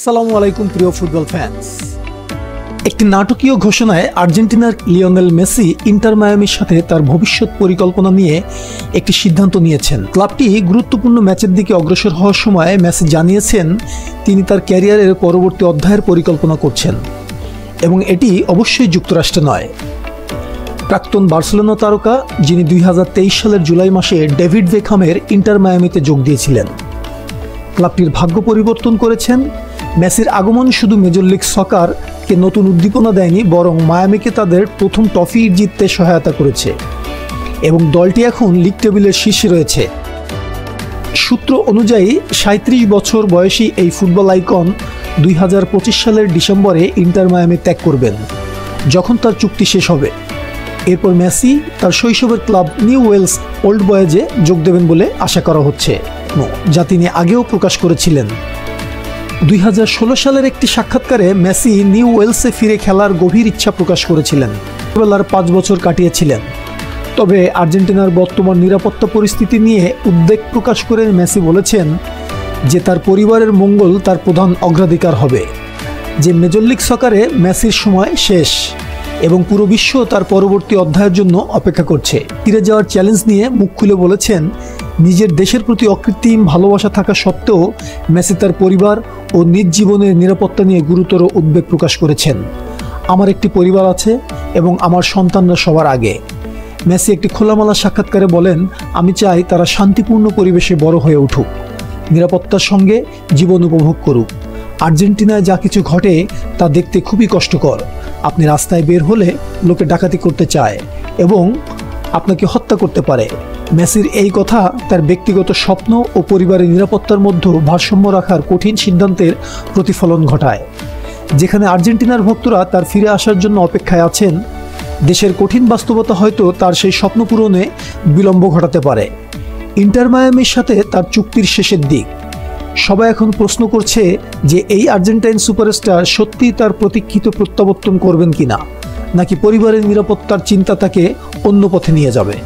আসসালামু আলাইকুম, প্রিয় ফুটবল ফ্যান্স একটি নাটকীয় ঘোষণায় আর্জেন্টিনার লিওনেল মেসি ইন্টার মায়ামির সাথে তার ভবিষ্যৎ পরিকল্পনা নিয়ে একটি সিদ্ধান্ত নিয়েছেন। ক্লাবটি গুরুত্বপূর্ণ ম্যাচের দিকে অগ্রসর হওয়ার সময় মেসি জানিয়েছেন, তিনি তার ক্যারিয়ারের পরবর্তী অধ্যায়ের পরিকল্পনা করছেন এবং এটি অবশ্যই যুক্তরাষ্ট্রে নয়। প্রাক্তন বার্সেলোনা তারকা, যিনি দুই হাজার তেইশ সালের জুলাই মাসে ডেভিড বেখামের ইন্টার মায়ামিতে যোগ দিয়েছিলেন। ক্লাবটির ভাগ্য পরিবর্তন করেছেন মেসির আগমন শুধু মেজর লিগ সকারকে নতুন উদ্দীপনা দেয়নি, বরং মায়ামিকে তাদের প্রথম ট্রফি জিততে সহায়তা করেছে। এবং দলটি এখন লিগ টেবিলের শীর্ষে রয়েছে। সূত্র অনুযায়ী সাঁত্রিশ বছর বয়সী এই ফুটবল আইকন দুই হাজার পঁচিশ সালের ডিসেম্বরে ইন্টার মায়ামি ত্যাগ করবেন, যখন তার চুক্তি শেষ হবে। এরপর মেসি তার শৈশবের ক্লাব নিউ ওয়েলস ওল্ড বয়েজে যোগ দেবেন বলে আশা করা হচ্ছে। যা তিনি আগেও প্রকাশ করেছিলেন। দু হাজার ষোলো সালের একটি সাক্ষাৎকারে মেসি নিউ ওয়েলসে ফিরে খেলার গভীর ইচ্ছা প্রকাশ করেছিলেন। বেলার পাঁচ বছর কাটিয়েছিলেন। তবে আর্জেন্টিনার বর্তমান নিরাপত্তা পরিস্থিতি নিয়ে উদ্বেগ প্রকাশ করে মেসি বলেছেন যে তার পরিবারের মঙ্গল তার প্রধান অগ্রাধিকার হবে। যে মেজর লিগ সকারে মেসির সময় শেষ এবং পুরো বিশ্ব তার পরবর্তী অধ্যায়ের জন্য অপেক্ষা করছে। ফিরে যাওয়ার চ্যালেঞ্জ নিয়ে মুখ খুলে বলেছেন নিজের দেশের প্রতি অকৃত্রিম ভালোবাসা থাকা সত্ত্বেও মেসি তার পরিবার ও নিজ জীবনের নিরাপত্তা নিয়ে গুরুতর উদ্বেগ প্রকাশ করেছেন। আমার একটি পরিবার আছে এবং আমার সন্তানরা সবার আগে। মেসি একটি খোলামেলা সাক্ষাৎকারে বলেন, আমি চাই তারা শান্তিপূর্ণ পরিবেশে বড় হয়ে উঠুক। নিরাপত্তার সঙ্গে জীবন উপভোগ করুক। আর্জেন্টিনায় যা কিছু ঘটে তা দেখতে খুবই কষ্টকর। আপনি রাস্তায় বের হলে লোকে ডাকাতি করতে চায় এবং আপনাকে হত্যা করতে পারে। মেসির এই কথা তার ব্যক্তিগত স্বপ্ন ও পরিবারের নিরাপত্তার মধ্যে ভারসাম্য রাখার কঠিন সিদ্ধান্তের প্রতিফলন ঘটায়। যেখানে আর্জেন্টিনার ভক্তরা তার ফিরে আসার জন্য অপেক্ষায় আছেন, দেশের কঠিন বাস্তবতা হয়তো তার সেই স্বপ্ন পূরণে বিলম্ব ঘটাতে পারে। ইন্টার মায়ামির সাথে তার চুক্তির শেষের দিক। সবাই এখন প্রশ্ন করছে যে এই আর্জেন্টাইন সুপারস্টার সত্যি তার প্রতীক্ষিত প্রত্যাবর্তন করবেন কিনা, নাকি পরিবারের নিরাপত্তার চিন্তা তাকে অন্য পথে নিয়ে যাবে।